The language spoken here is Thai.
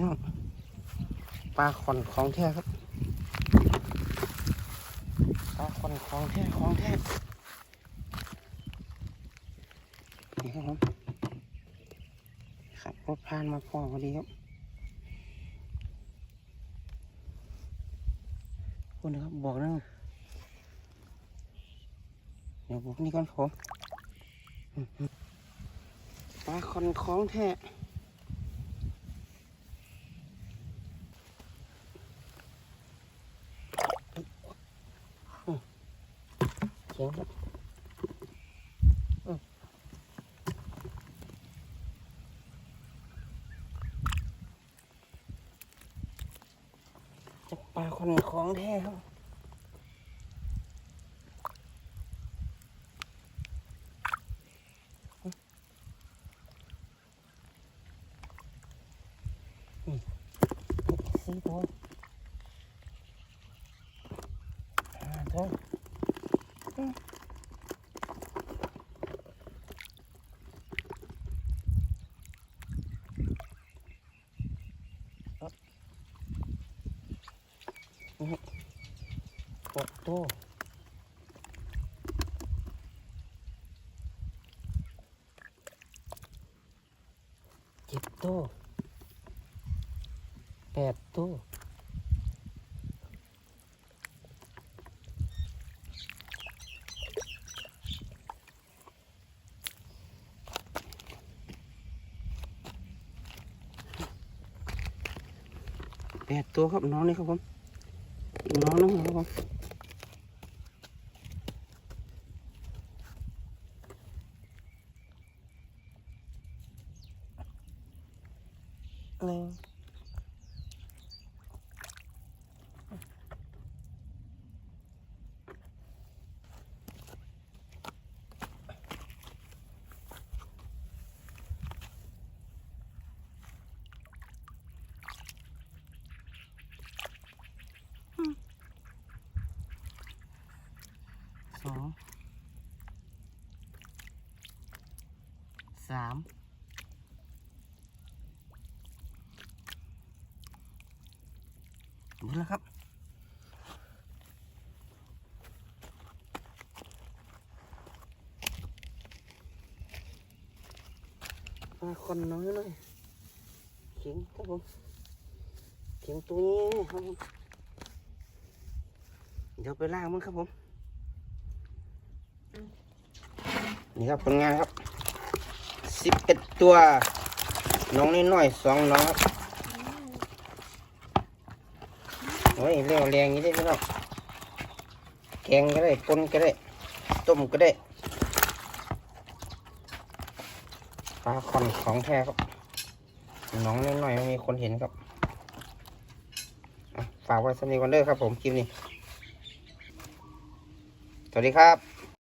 พี่น้องปลาขอนของแท้ครับปลาขอนของแท้ของแท้นี่ครับผมขับรถผ่านมาพอพอดีครับคุณนะครับบอกนึงเดี๋ยวบอกนี่ก่อนผมอืมๆปลาขอนของแท้ ขียงครับอืมจะปลาคนของแท้ครับสี่ตัวห้าตัว หกตัวเจ็ดตัวแปดตั แปดตัวครับน้องนี่ครับผมน้องน้องครับผมหนึ่ง สองสามนี่แหละครับปลาคนน้อยหน่อยเขียงครับผมเขียงตัวนี้ครับผมเดี๋ยวไปล่างมันครับผม นี่ครับผลงานครับสิบเอ็ดตัวน้องน้อยๆสองน้องครับโอ้ยเรียวแรงอย่างนี้ได้พี่น้องแกงก็ได้ปนก็ได้ ต้มก็ได้ปลาคอนของแท้ครับ น้องน้อยๆไม่มีคนเห็นครับฝากไว้สำนีวันเดอร์ครับผมคลิปนี้ สวัสดีครับ